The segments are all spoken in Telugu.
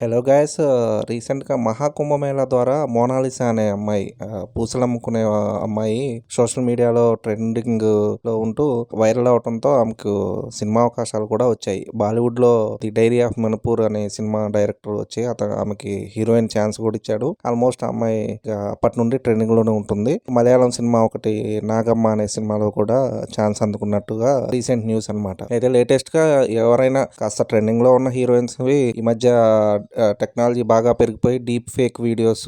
హలో గాయస్ రీసెంట్గా మహాకుంభమేళా ద్వారా మోనాలిసా అనే అమ్మాయి పూసలమ్ముకునే పూసలు అమ్ముకునే అమ్మాయి సోషల్ మీడియాలో ట్రెండింగ్లో ఉంటూ వైరల్ అవడంతో ఆమెకు సినిమా అవకాశాలు కూడా వచ్చాయి. బాలీవుడ్లో ది డైరీ ఆఫ్ మణిపూర్ అనే సినిమా డైరెక్టర్ వచ్చి అతను ఆమెకి హీరోయిన్ ఛాన్స్ కూడా ఇచ్చాడు. ఆల్మోస్ట్ ఆ అమ్మాయి అప్పటి నుండి ట్రెండింగ్లోనే ఉంటుంది. మలయాళం సినిమా ఒకటి నాగమ్మ అనే సినిమాలో కూడా ఛాన్స్ అందుకున్నట్టుగా రీసెంట్ న్యూస్ అన్నమాట. అయితే లేటెస్ట్గా ఎవరైనా కాస్త ట్రెండింగ్లో ఉన్న హీరోయిన్స్ ఈ మధ్య టెక్నాలజీ బాగా పెరిగిపోయి డీప్ ఫేక్ వీడియోస్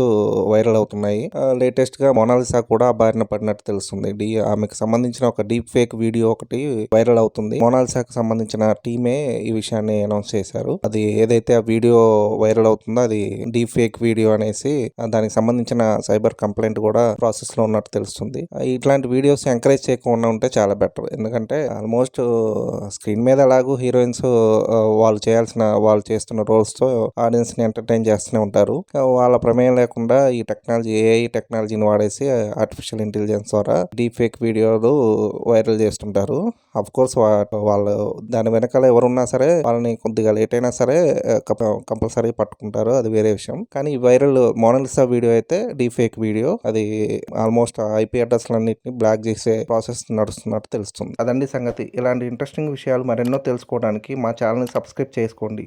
వైరల్ అవుతున్నాయి. లేటెస్ట్గా మొనాలిసా కూడా బారిన పడినట్టు తెలుస్తుంది. డి ఆమెకు సంబంధించిన ఒక డీప్ ఫేక్ వీడియో ఒకటి వైరల్ అవుతుంది. మొనాలిసాకు సంబంధించిన టీమే ఈ విషయాన్ని అనౌన్స్ చేశారు. అది ఏదైతే ఆ వీడియో వైరల్ అవుతుందో అది డీప్ ఫేక్ వీడియో అనేసి దానికి సంబంధించిన సైబర్ కంప్లైంట్ కూడా ప్రాసెస్లో ఉన్నట్టు తెలుస్తుంది. ఇట్లాంటి వీడియోస్ ఎంకరేజ్ చేయకుండా ఉంటే చాలా బెటర్ ఎందుకంటే ఆల్మోస్ట్ స్క్రీన్ మీద ఎలాగో హీరోయిన్స్ వాళ్ళు చేయాల్సిన వాళ్ళు చేస్తున్న రోల్స్తో ఆ ఆడియన్స్ని ఎంటర్టైన్ చేస్తూనే ఉంటారు. వాళ్ళ ప్రమేయం లేకుండా ఈ టెక్నాలజీ ఏఐ టెక్నాలజీని వాడేసి ఆర్టిఫిషియల్ ఇంటెలిజెన్స్ ద్వారా డీప్ ఫేక్ వీడియోలు వైరల్ చేస్తుంటారు. అఫ్ కోర్స్ వాళ్ళు దాని వెనకాల ఎవరున్నా సరే వాళ్ళని కొద్దిగా లేట్ అయినా సరే కంపల్సరీ పట్టుకుంటారు. అది వేరే విషయం. కానీ వైరల్ మోనలిసా వీడియో అయితే డీప్ ఫేక్ వీడియో. అది ఆల్మోస్ట్ ఐపీ అడ్రస్లన్నింటినీ బ్లాక్ చేసే ప్రాసెస్ నడుస్తున్నట్టు తెలుస్తుంది. అదండి సంగతి. ఇలాంటి ఇంట్రెస్టింగ్ విషయాలు మరెన్నో తెలుసుకోవడానికి మా ఛానల్ని సబ్స్క్రైబ్ చేసుకోండి.